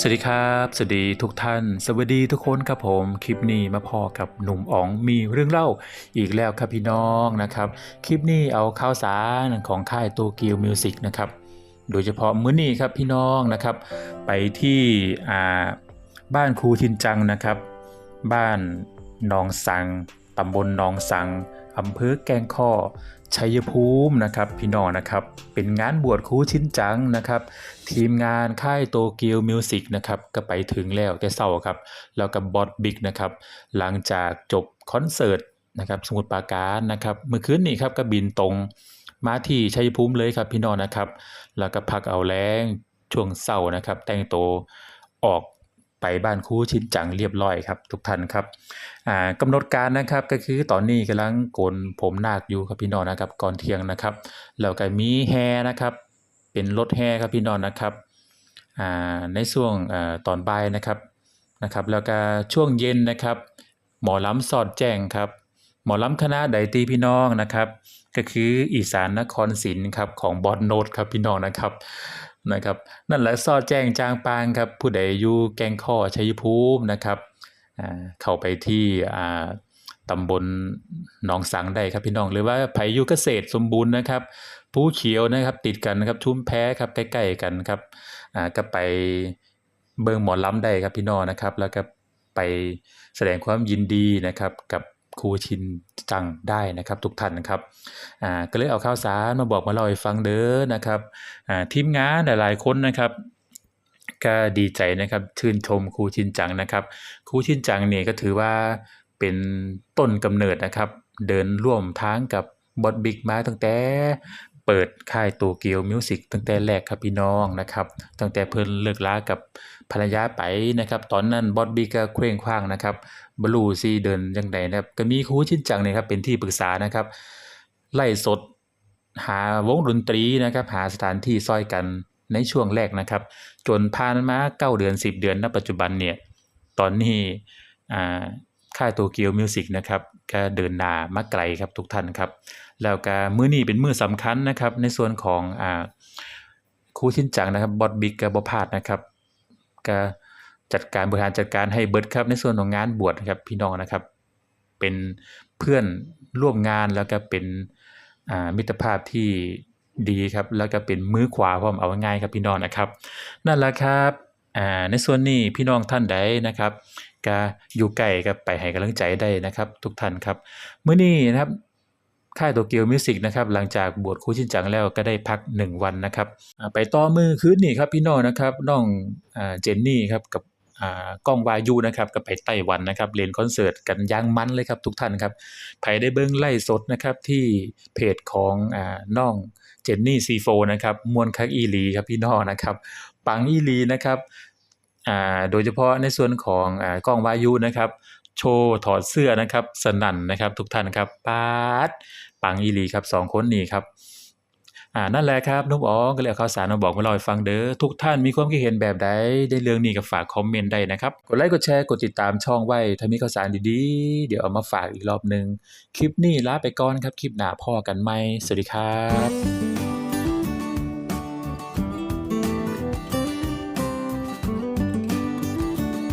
สวัสดีครับ สวัสดีทุกท่าน สวัสดีทุกคนครับผม คลิปนี้มาพอกับหนุ่มอ๋องมีเรื่องเล่าอีกแล้วครับพี่น้องนะครับ คลิปนี้เอาข่าวสารของค่ายโตเกียวมิวสิกนะครับ โดยเฉพาะมื้อนี้ครับพี่น้องนะครับ ไปที่บ้านครูชินจังนะครับ บ้านหนองสัง ตำบลหนองสังอำเภอแกงข้อชัยภูมินะครับพี่น้องนะครับ เป็นงานบวชครูชิ้นจังนะครับ ทีมงานค่ายโตเกียวมิวสิกนะครับก็ไปถึงแล้วแต่เศร้าครับ แล้วกับบอสบิ๊กนะครับ หลังจากจบคอนเสิร์ตนะครับสมุทรปราการนะครับเมื่อคืนนี้ครับก็บินตรงมาที่ชัยภูมิเลยครับพี่น้องนะครับ แล้วก็พักเอาแรงช่วงเศร้านะครับ แต่งตัวออก ไปบ้านครูชินจังเรียบร้อยครับทุกท่านครับอ่ากำหนดการนะครับก็คือตอนนี้กำลังโกนผมนาคอยู่ครับพี่น้องนะครับก่อนเที่ยงนะครับแล้วก็มีแฮนะครับ เป็นรถแฮครับพี่น้องนะครับในช่วงอตอนบ่ายนะครับนะครับแล้วก็ช่วงเย็นนะครับ หมอลำสอดแจ้งครับ หมอลำคณะใดตีพี่น้องนะครับ ก็คืออีสานนครศิลป์ครับของบอสโนดครับพี่น้องนะครับ นะครับนั่นแหละสอแจ้งจางปางครับผู้ใดอยู่แกงข้อชัยภูมินะครับอ่าเข้าไปที่อ่าตำบลหนองสังได้ครับพี่น้องหรือว่าไผอยู่เกษตรสมบูรณ์นะครับภูเขียวนะครับติดกันนะครับชุมแพ้ครับใกล้ๆกันครับอ่าก็ไปเบิงหมอลำได้ครับพี่น้องนะครับ แล้วก็ไปแสดงความยินดีนะครับกับ ครูชินจังได้นะครับ ทุกท่านนะครับอ่าก็เลยเอาข่าวสารมาบอกมาเล่าให้ฟังเด้อนะครับอ่าทีมงานหลายๆคนนะครับก็ดีใจนะครับชื่นชมครูชินจังนะครับครูชินจังเนี่ยก็ถือว่าเป็นต้นกำเนิดนะครับ เดินร่วมทางกับบอดบิ๊กมาตั้งแต่ เปิดค่ายโตเกียวมิวสิกตั้งแต่แรกครับพี่น้องนะครับตั้งแต่เพิ่นเลิกลากับภรรยาไปนะครับ ตอนนั้นบอสบิ๊กก็เคว้งคว้างนะครับบลูซีเดินยังไงนะครับ ก็มีครูชินจังเนี่ยครับเป็นที่ปรึกษานะครับ ไล่สดหาวงดนตรีนะครับหาสถานที่ซอยกันในช่วงแรกนะครับ จนผ่านมาเก้าเดือน 10 เดือนณปัจจุบันเนี่ยตอนนี้อ่าค่ายโตเกียวมิวสิกนะครับ ก็เดินหน้ามาไกลครับทุกท่านครับ แล้วก็มื้อนี้เป็นมื้อสำคัญนะครับ ในส่วนของอ่าครูชินจังนะครับบอสบิ๊กกับบพาดนะครับก็จัดการบริหารจัดการให้เบิร์ดครับ ในส่วนของงานบวชนะครับพี่น้องนะครับ เป็นเพื่อนร่วมงานแล้วก็เป็นมิตรภาพที่ดีครับ แล้วก็เป็นมือขวาพร้อมเอาง่ายครับพี่น้องนะครับ นั่นแหละครับในส่วนนี้พี่น้องท่านใดนะครับ ก็อยู่ใกล้ก็ไปให้กำลังใจได้นะครับ ทุกท่านครับเมื้อนี้นะครับค่ายโตเกียวมิวสิกนะครับหลังจากบวชครูชินจังแล้วก็ได้พัก 1 วันนะครับไปต่อมือคืนนี่ครับพี่น้องนะครับน้องเจนนี่ครับกับอ่าก้องวายุนะครับก็ไปไต้หวันนะครับเล่นคอนเสิร์ตกันย่างมันเลยครับทุกท่านครับใครได้เบิ่งไล่สดนะครับที่เพจของอน้องเจนนี่ซีโฟนะครับมวนคักอีลีครับพี่น้องนะครับปังอีลีนะครับ โดยเฉพาะในส่วนของอ่าก้องวายุนะครับ โชว์ถอดเสื้อนะครับสนั่นนะครับ ทุกท่านครับปาดปังอีลีครับสองคนนี้ครับอ่านั่นแหละครับนุ่มอ๋อก็เลยเอาข่าวสารมาบอกมาเล่าให้ฟังเด้อทุกท่านมีความคิดเห็นแบบใดในเรื่องนี้ก็ฝากคอมเมนต์ได้นะครับ กดไลค์กดแชร์กดติดตามช่องไว้ถ้ามีข่าวสารดีๆ เดี๋ยวเอามาฝากอีกรอบหนึ่งคลิปนี้ลาไปก่อนครับ คลิปหน้าพ่อกันไหมสวัสดีครับ